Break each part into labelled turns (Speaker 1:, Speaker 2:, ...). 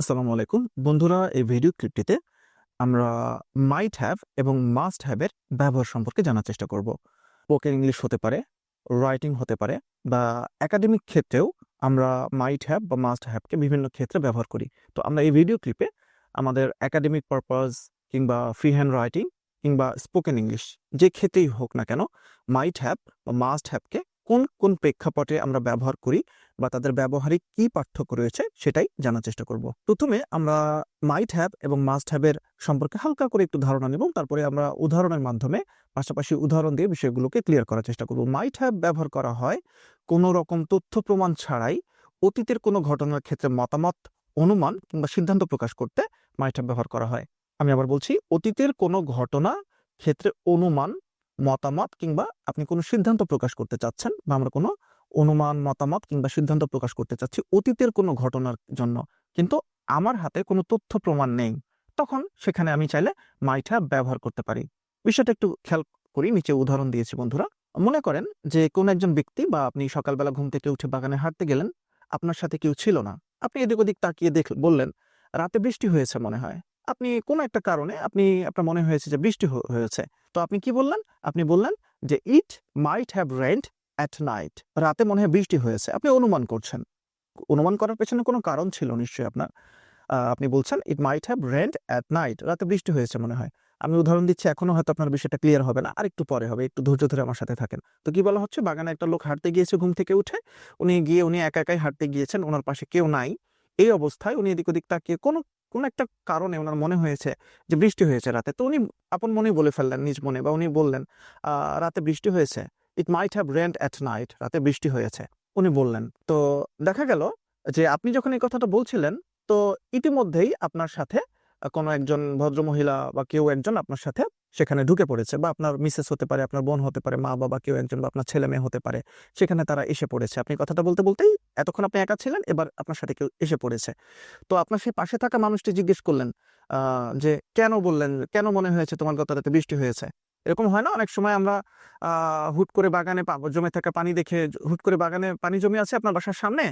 Speaker 1: আসসালামু আলাইকুম। বন্ধুরা, এই ভিডিও ক্লিপটিতে আমরা মাইট হ্যাভ এবং মাস্ট হ্যাভের ব্যবহার সম্পর্কে জানার চেষ্টা করব। স্পোকেন ইংলিশ হতে পারে রাইটিং হতে পারে বা একাডেমিক ক্ষেত্রেও আমরা মাইট হ্যাভ বা মাস্ট হ্যাভকে বিভিন্ন ক্ষেত্রে ব্যবহার করি। তো আমরা এই ভিডিও ক্লিপে আমাদের একাডেমিক পারপাস কিংবা ফ্রি হ্যান্ড রাইটিং কিংবা স্পোকেন ইংলিশ যে ক্ষেত্রেই হোক না কেন মাইট হ্যাভ বা মাস্ট হ্যাভকে কোন কোন প্রেক্ষাপটে আমরা ব্যবহার করি বা তাদের ব্যবহারিক কি পার্থক্য রয়েছে সেটাই জানার চেষ্টা করব। প্রথমে আমরা মাইট হ্যাভ এবং মাস্ট হ্যাভের সম্পর্কে হালকা করে একটু ধারণা নেব, তারপরে আমরা উদাহরণের মাধ্যমে পাশাপাশি উদাহরণ দিয়ে বিষয়গুলোকে ক্লিয়ার করার চেষ্টা করব। মাইট হ্যাভ ব্যবহার করা হয় কোনো রকম তথ্য প্রমাণ ছাড়াই অতীতের কোনো ঘটনার ক্ষেত্রে মতামত, অনুমান কিংবা সিদ্ধান্ত প্রকাশ করতে মাইট হ্যাভ ব্যবহার করা হয়। আমি আবার বলছি, অতীতের কোনো ঘটনা ক্ষেত্রে অনুমান মতামত কিংবা আপনি কোনো সিদ্ধান্ত প্রকাশ করতে চাচ্ছেন বা আমরা কোনো অনুমান, মতামত কিংবা সিদ্ধান্ত প্রকাশ করতে চাচ্ছি অতীতের কোনো ঘটনার জন্য। কিন্তু আমার হাতে কোনো তথ্য প্রমাণ নেই, তখন সেখানে আমি চাইলে হ্যাভ ব্যবহার করতে পারি। বিষয়টা একটু খেয়াল করি, নিচে উদাহরণ দিয়েছি বন্ধুরা। মনে করেন যে কোন একজন ব্যক্তি বা আপনি সকালবেলা ঘুম থেকে উঠে বাগানে হাঁটতে গেলেন, আপনার সাথে কেউ ছিল না। আপনি এদিক ওদিক তাকিয়ে দেখ, বললেন, রাতে বৃষ্টি হয়েছে, মনে হয়। আপনি কোনো একটা কারণে আপনি, আপনার মনে হয়েছে যে বৃষ্টি হয়েছে। তো আপনি কি বললেন? আপনি বললেন যে it might have rained at night. রাতে মনে হয় বৃষ্টি হয়েছে। আপনি অনুমান করছেন। অনুমান করার পেছনে কোনো কারণ ছিল নিশ্চয়ই আপনার? আপনি বলছেন it might have rained at night. রাতে বৃষ্টি হয়েছে মনে হয়। আমি উদাহরণ দিচ্ছি, এখনও হয়তো আপনার বিষয়টা ক্লিয়ার হবে না। আর একটু পরে হবে, একটু ধৈর্য ধরে আমার সাথে থাকেন। তো কি বলা হচ্ছে? বাগানে একটা লোক হাঁটতে গিয়েছে, ঘুম থেকে উঠে। উনি গিয়ে, উনি একা একাই হাঁটতে গিয়েছেন, ওনার পাশে কেউ নাই। এই অবস্থায় উনি এদিক ওদিক তাকিয়ে কোনো কোনো একটা কারণে ওনার মনে হয়েছে যে বৃষ্টি হয়েছে রাতে। তো উনি আপন মনেই বলে ফেললেন, নিজ মনে, বা উনি বললেন রাতে বৃষ্টি হয়েছে। It might have rained at night রাতে বৃষ্টি হয়েছে। উনি বললেন। তো দেখা গেল যে আপনি যখন এই কথাটা বলছিলেন, তো ইতিমধ্যেই আপনার সাথে কোনো একজন ভদ্রমহিলা বা কেউ একজন আপনার সাথে সেখানে ঢুকে পড়েছে বা আপনার মিসেস হতে পারে, আপনার বোন হতে পারে, মা বাবা কেউ একজন বা আপনার ছেলে মেয়ে হতে পারে, সেখানে তারা এসে পড়েছে। আপনি কথাটা বলতে, বলতেই এতক্ষণ আপনি একা ছিলেন, এবার আপনার সাথে কেউ এসে পড়েছে। তো আপনার সেই পাশে থাকা মানুষটি জিজ্ঞেস করলেন যে কেন বললেন, কেন মনে হয়েছে তোমার গত রাতে বৃষ্টি হয়েছে? এরকম হয় না? অনেক সময় আমরা হুট করে বাগানে জমে থাকা পানি দেখে হুট করে বাগানে পানি জমে আছে আপনার বাসার সামনে,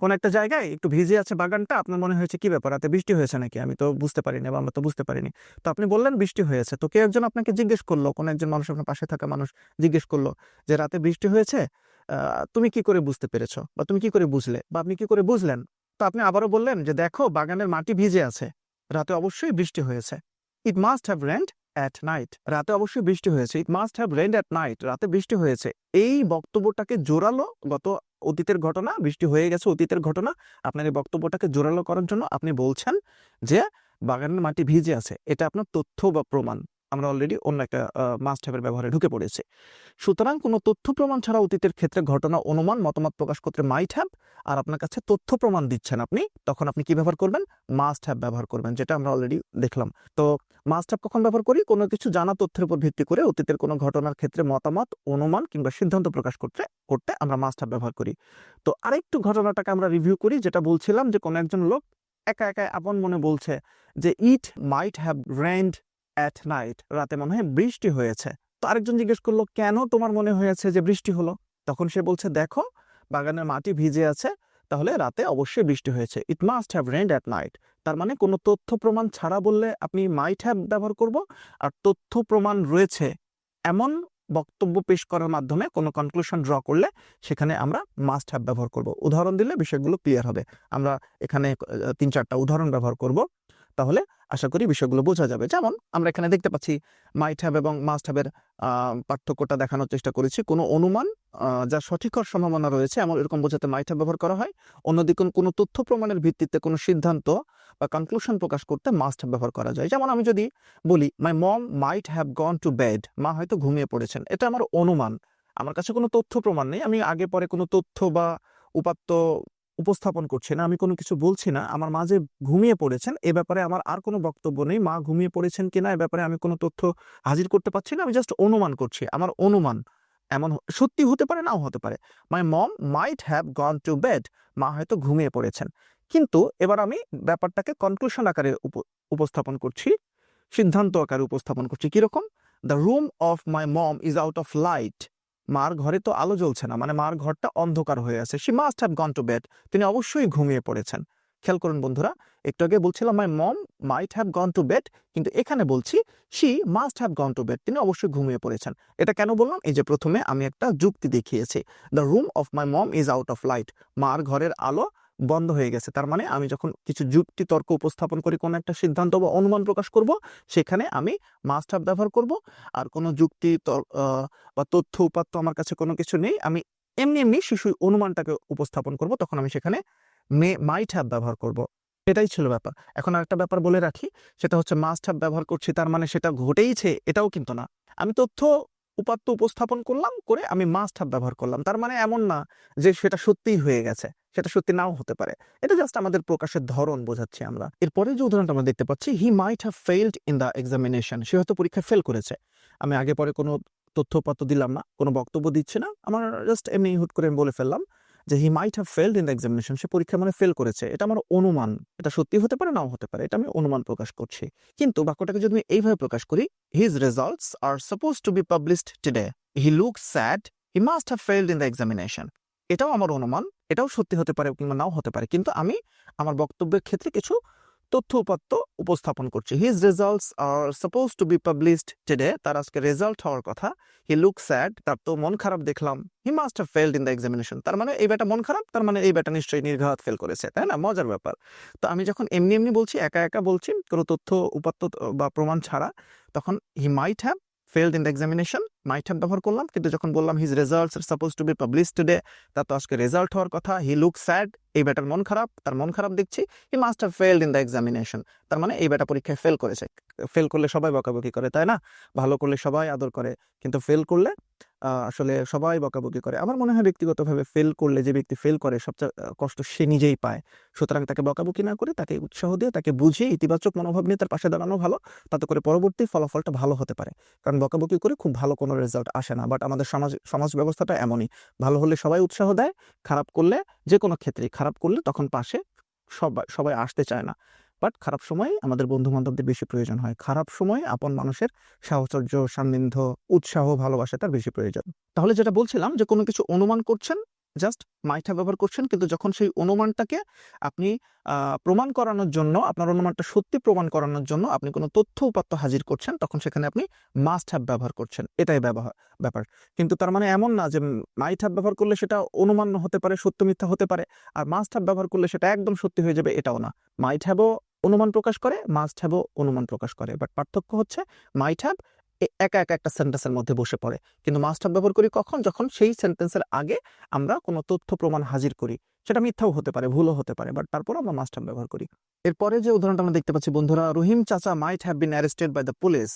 Speaker 1: কোন একটা জায়গায় একটু ভিজে আছে বাগানটা, আপনার মনে হয়েছে, কি ব্যাপার? রাতে বৃষ্টি হয়েছে নাকি? আমি তো বুঝতে পারিনি বা আমরা তো বুঝতে পারিনি। তো আপনি বললেন বৃষ্টি হয়েছে। তো কেউ একজন আপনাকে জিজ্ঞেস করল, কোন একজন মানুষ আপনার পাশে থাকা মানুষ জিজ্ঞেস করল যে, রাতে বৃষ্টি হয়েছে? তুমি কি করে বুঝতে পেরেছ? বা তুমি কি করে বুঝলে? বা আপনি কি করে বুঝলেন? তো আপনি আবারও বললেন যে, দেখো, বাগানের মাটি ভিজে আছে। রাতে অবশ্যই বৃষ্টি হয়েছে। It must have rained at night রাতে অবশ্যই বৃষ্টি হয়েছে। It must have rained at night রাতে বৃষ্টি হয়েছে। এই বক্তব্যটাকে জোরালো গত অতীতের ঘটনা, বৃষ্টি হয়ে গেছে অতীতের ঘটনা, আপনার এই বক্তব্যটাকে জোরালো করার জন্য আপনি বলছেন যে বাগানের মাটি ভিজে আছে। এটা আপনার তথ্য বা প্রমাণ। আমরা অলরেডি অন্য একটা মাস্ট হ্যাভের ব্যবহারে ঢুকে পড়েছি। সুতরাং কোনো তথ্য প্রমাণ ছাড়া অতীতের ক্ষেত্রে ঘটনা, অনুমান, মতামত প্রকাশ করতে মাইট হ্যাভ আর আপনার কাছে তথ্য প্রমাণ দিচ্ছেন আপনি, তখন আপনি কি ব্যবহার করবেন? মাস্ট হ্যাভ ব্যবহার করবেন, যেটা আমরা অলরেডি দেখলাম। তো মাস্ট হ্যাভ কখন ব্যবহার করি? কোনো কিছু জানা তথ্যের উপর ভিত্তি করে অতীতের কোনো ঘটনার ক্ষেত্রে মতামত, অনুমান কিংবা সিদ্ধান্ত প্রকাশ করতে করতে আমরা মাস্ট হ্যাভ ব্যবহার করি। তো আরেকটু ঘটনাটাকে আমরা রিভিউ করি, যেটা বলছিলাম যে কোনো একজন লোক একা একা আপন মনে বলছে যে it might have rained at night রাতে মনে হয় বৃষ্টি হয়েছে। তো আরেকজন জিজ্ঞেস করল, কেন তোমার মনে হয়েছে যে বৃষ্টি হলো? তখন সে বলছে, দেখো, বাগানের মাটি ভিজে আছে, তাহলে রাতে অবশ্যই বৃষ্টি হয়েছে। It must have rained at night তার মানে কোনো তথ্য প্রমাণ ছাড়া বললে আপনি মাইট হ্যাভ ব্যবহার করব, আর তথ্য প্রমাণ রয়েছে এমন বক্তব্য পেশ করার মাধ্যমে কোনো কনক্লুশন ড্র করলে সেখানে আমরা মাস্ট হ্যাভ ব্যবহার করব। উদাহরণ দিলে বিষয়গুলো ক্লিয়ার হবে। আমরা এখানে তিন চারটা উদাহরণ ব্যবহার করব। তাহলে আশা করি বিষয়গুলো বোঝা যাবে। যেমন, আমরা এখানে দেখতে পাচ্ছি মাইট হ্যাব এবং মাস্ট হ্যাভের পার্থক্যটা দেখানোর চেষ্টা করেছি। কোনো অনুমান যা সঠিক হওয়ার সম্ভাবনা রয়েছে, এমন এরকম বোঝাতে মাইট হ্যাভ ব্যবহার করা হয়। অন্যদিকে কোনো তথ্য প্রমাণের ভিত্তিতে কোনো সিদ্ধান্ত বা কনক্লুশন প্রকাশ করতে মাস্ট হ্যাভ ব্যবহার করা যায়। যেমন, আমি যদি বলি my mom might have gone to bed মা হয়তো ঘুমিয়ে পড়েছেন। এটা আমার অনুমান। আমার কাছে কোনো তথ্য প্রমাণ নেই। আমি আগে পরে কোনো তথ্য বা উপাত্ত উপস্থাপন করছি না, আমি কোনো কিছু বলছি না, আমার মা যে ঘুমিয়ে পড়েছেন, এ ব্যাপারে আমার আর কোনো বক্তব্য নেই, মা ঘুমিয়ে পড়েছেন কিনা, এ ব্যাপারে আমি কোনো তথ্য হাজির করতে পারছি না, আমি জাস্ট অনুমান করছি, আমার অনুমান এমন সত্যি হতে পারে, নাও হতে পারে। My mom might have gone to bed মা হয়তো ঘুমিয়ে পড়েছেন। কিন্তু এবার আমি ব্যাপারটাকে কনক্লুশন আকারে উপ- উপস্থাপন করছি, সিদ্ধান্ত আকারে উপস্থাপন করছি, কীরকম? The room of my mom is out of light মার ঘরে তো আলো জ্বলছে না মানে মার ঘরটা অন্ধকার হয়ে আছে। She must have gone to bed তিনি অবশ্যই ঘুমিয়ে পড়েছেন। খেয়াল করুন বন্ধুরা, একটু আগে বলছিলাম my mom might have gone to bed কিন্তু এখানে বলছি she must have gone to bed তিনি অবশ্যই ঘুমিয়ে পড়েছেন। এটা কেন বললাম? এই যে প্রথমে আমি একটা যুক্তি দেখিয়েছি। The room of my mom is out of light মার ঘরের আলো বন্ধ হয়ে গেছে। তার মানে আমি যখন কিছু যুক্তি, তর্ক উপস্থাপন করি, কোনো একটা সিদ্ধান্ত বা অনুমান প্রকাশ করব, সেখানে আমি মাস্ট হ্যাভ ব্যবহার করব। আর কোনো যুক্তি বা তথ্য উপাত্ত আমার কাছে কোনো কিছু নেই। আমি এমনি এমনি শিশু অনুমানটাকে উপস্থাপন করব, তখন আমি সেখানে মে মাইট হ্যাভ ব্যবহার করব। এটাই ছিল ব্যাপার। এখন আরেকটা ব্যাপার বলে রাখি, সেটা হচ্ছে মাস্ট হ্যাভ ব্যবহার করছি, তার মানে সেটা ঘটেইছে, এটাও কিন্তু না। আমি তথ্য উপাত্ত উপস্থাপন করলাম, করে আমি মাস্ট হ্যাভ ব্যবহার করলাম। তার মানে এমন না যে সেটা সত্যিই হয়ে গেছে। সেটা সত্যি নাও হতে পারে। এটা জাস্ট আমাদের প্রকাশের ধরন বোঝাচ্ছি আমরা। এরপরে যে উদাহরণটা আমরা দেখতে পাচ্ছি he might have failed in the examination সে হয়তো পরীক্ষায় ফেল করেছে। আমি আগে পরে কোনো তথ্য উপাত্ত দিলাম না, কোনো বক্তব্য দিচ্ছি না। আমার জাস্ট এমনি হুট করে আমি বলে ফেললাম যে he might have failed in the examination সে পরীক্ষা মানে ফেল করেছে। এটা আমার অনুমান। এটা সত্যি হতে পারে, নাও হতে পারে। এটা আমি অনুমান প্রকাশ করছি। কিন্তু বাক্যটাকে যদি আমি এইভাবে প্রকাশ করি his results are supposed to be published today he look sad he must have failed in the examination এটাও আমার অনুমান, এটাও সত্যি হতে পারে কিংবা নাও হতে পারে। কিন্তু আমি আমার বক্তব্যের ক্ষেত্রে কিছু তথ্য উপাত্ত উপস্থাপন করছি। His results are supposed to be published today তার আজকে রেজাল্ট হওয়ার কথা। হি লুক স্যাড তার তো মন খারাপ দেখলাম। He must have failed in the examination তার মানে এই বেটা মন খারাপ, তার মানে এই বেটা নিশ্চয়ই নির্ঘাত ফেল করেছে, তাই না? মজার ব্যাপার। তো আমি যখন এমনি এমনি বলছি, একা একা বলছি, কোনো তথ্য উপাত্ত বা প্রমাণ ছাড়া, তখন he might have failed in the examination might have ব্যবহার করলাম, কিন্তু যখন বললাম his results are supposed to be publish today তার তো আজকে রেজাল্ট হওয়ার কথা হি লুক স্যাড এই বেটার মন খারাপ, তার মন খারাপ দেখছি he must have failed in the examination তার মানে এই বেটা পরীক্ষায় ফেল করেছে ফেল করলে সবাই বকাবকি করে, তাই না? ভালো করলে সবাই আদর করে, কিন্তু ফেল করলে আসলে সবাই বকাবকি করে। আমার মনে হয় ব্যক্তিগতভাবে ফেল করলে যে ব্যক্তি ফেল করে সবচেয়ে কষ্ট সে নিজেই পায়। সুতরাং তাকে বকাবকি না করে তাকে উৎসাহ দিয়ে তাকে বুঝিয়ে ইতিবাচক মনোভাব নিয়ে তার পাশে দাঁড়ানো ভালো। তাতে করে পরবর্তী ফলাফলটা ভালো হতে পারে। কারণ বকাবকি করে খুব ভালো কোনো রেজাল্ট আসে না। বাট আমাদের সমাজ সমাজ ব্যবস্থাটা এমনই। ভালো হলে সবাই উৎসাহ দেয়, খারাপ করলে যে কোনো ক্ষেত্রেই। খারাপ করলে তখন পাশে সবাই সবাই আসতে চায় না। বাট খারাপ সময় আমাদের বন্ধু বান্ধবদের বেশি প্রয়োজন হয়। খারাপ সময় আপন মানুষের সাহচর্য, সান্নিধ্য, উৎসাহ, ভালোবাসা তার বেশি প্রয়োজন। তাহলে যেটা বলছিলাম যে কোনো কিছু অনুমান করছেন, জাস্ট মাইঠা ব্যবহার করছেন, কিন্তু যখন সেই অনুমানটাকে আপনি প্রমাণ করানোর জন্য, আপনার অনুমানটা সত্যি প্রমাণ করানোর জন্য আপনি কোনো তথ্য উপাত্ত হাজির করছেন, তখন সেখানে আপনি মাস্ট হ্যাভ ব্যবহার করছেন। এটাই ব্যবহার, ব্যাপার। কিন্তু তার মানে এমন না যে মাইট হ্যাভ ব্যবহার করলে সেটা অনুমান হতে পারে, সত্য মিথ্যা হতে পারে, আর মাস্ট হ্যাভ ব্যবহার করলে সেটা একদম সত্যি হয়ে যাবে এটাও না। মাইট হ্যাভও অনুমান প্রকাশ করে মাস্ট হ্যাভও অনুমান প্রকাশ করে। বাট পার্থক্য হচ্ছে মাইট হ্যাভ একা একা একটা সেন্টেন্সের মধ্যে বসে পড়ে। কিন্তু মাস্ট হ্যাভ ব্যবহার করি কখন? যখন সেই সেন্টেন্সের আগে আমরা কোনো তথ্য প্রমাণ হাজির করি। সেটা মিথ্যাও হতে পারে, ভুলও হতে পারে বাট তারপর আমরা মাস্ট হ্যাভ ব্যবহার করি। এরপরে যে উদাহরণটা আমরা দেখতে পাচ্ছি, বন্ধুরা, Rahim chacha might have been arrested by the police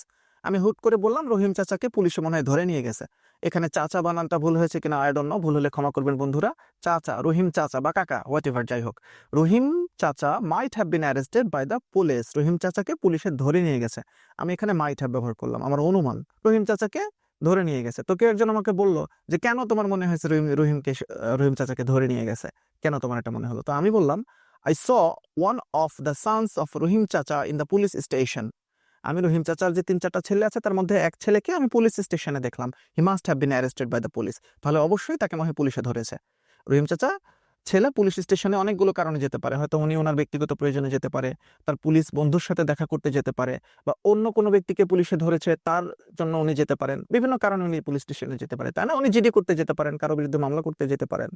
Speaker 1: আমি হুট করে বললাম, রহিম চাচাকে পুলিশে মনে হয় ধরে নিয়ে গেছে। এখানে চাচা বানানটা ভুল হয়েছে কিনা আই ডোন্ট নো ভুল হলে ক্ষমা করবেন বন্ধুরা। চাচা, রহিম চাচা বা কাকা হোয়াট এভার যাই হোক। Rahim chacha might have been arrested by the police Rahim চাচাকে পুলিশে ধরে নিয়ে গেছে। আমি এখানে মাইট হ্যাভ ব্যবহার করলাম, আমার অনুমান। রহিম চাচাকে ধরে নিয়ে গেছে। তো কেউ একজন আমাকে বলল যে, কেন তোমার মনে হয়েছে রহিম, রহিমকে রহিম চাচাকে ধরে নিয়ে গেছে? কেন তোমার এটা মনে হলো? তো আমি বললাম I saw one of the sons of Rahim chacha in the police station আমি রহিম চাচার যে তিন চারটা ছেলে আছে, তার মধ্যে এক ছেলেকে আমি পুলিশ স্টেশনে দেখলাম। He must have been arrested by the police তাহলে অবশ্যই তাকে মনে পুলিশে ধরেছে। রহিম চাচা ছেলে পুলিশ স্টেশনে অনেকগুলো কারণে যেতে পারে। হয়তো উনি ওনার ব্যক্তিগত প্রয়োজনে যেতে পারে, তার পুলিশ বন্ধুর সাথে দেখা করতে যেতে পারে বা অন্য কোনো ব্যক্তিকে পুলিশে ধরেছে, তার জন্য উনি যেতে পারেন। বিভিন্ন কারণে উনি পুলিশ স্টেশনে যেতে পারে। তাই না? উনি জিডি করতে যেতে পারেন, কারও বিরুদ্ধে মামলা করতে যেতে পারেন।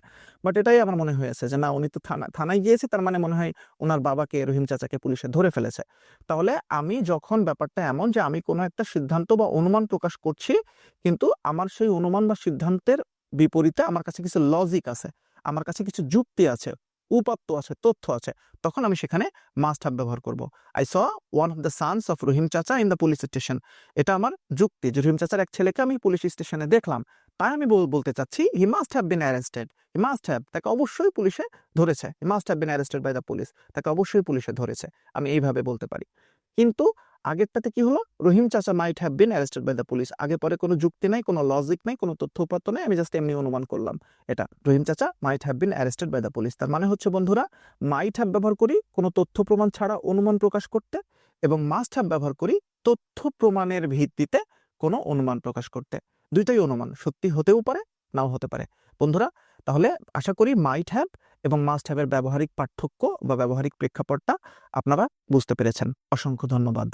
Speaker 1: বাট এটাই আমার মনে হয়েছে যে, না, উনি তো থানা, থানায় গিয়েছে, তার মানে মনে হয় ওনার বাবাকে, রহিম চাচাকে পুলিশে ধরে ফেলেছে। তাহলে আমি যখন ব্যাপারটা এমন যে, আমি কোনো একটা সিদ্ধান্ত বা অনুমান প্রকাশ করছি, কিন্তু আমার সেই অনুমান বা সিদ্ধান্তের বিপরীতে আমার কাছে কিছু লজিক আছে। আমার কাছে কিছু যুক্তি আছে, উপাত্ত আছে, তথ্য আছে, তখন আমি সেখানে মাস্ট হ্যাভ ব্যবহার করব। I saw one of the sons of Rahim chacha in the police station এটা আমার যুক্তি যে রহিম চাচার এক ছেলেকে আমি পুলিশ স্টেশনে দেখলাম। তাই আমি বল- বলতে চাচ্ছি he must have been arrested he must have তাকে অবশ্যই পুলিশে ধরেছে। He must have been arrested by the police তাকে অবশ্যই পুলিশে ধরেছে। আমি এইভাবে বলতে পারি। কিন্তু আগেরটাতে কি হলো? রহিম চাচা might have been arrested by the police আগে পরে কোনো যুক্তি নাই, কোনো লজিক নাই, কোনো তথ্য উপাত্ত নাই, আমি জাস্ট এমনি অনুমান করলাম। এটা রহিম চাচা might have been arrested by the police তার মানে হচ্ছে, বন্ধুরা মাইট হ্যাভ ব্যবহার করি, কোনো তথ্য প্রমাণ ছাড়া অনুমান প্রকাশ করতে এবং মাস্ট হ্যাভ ব্যবহার করি, তথ্য প্রমাণের ভিত্তিতে কোনো অনুমান প্রকাশ করতে। দুইটাই অনুমান, সত্যি হতেও পারে, নাও হতে পারে। বন্ধুরা, তাহলে আশা করি মাইট হ্যাভ এবং মাস্ট হ্যাভের ব্যবহারিক পার্থক্য বা ব্যবহারিক প্রেক্ষাপটটা আপনারা বুঝতে পেরেছেন। অসংখ্য ধন্যবাদ।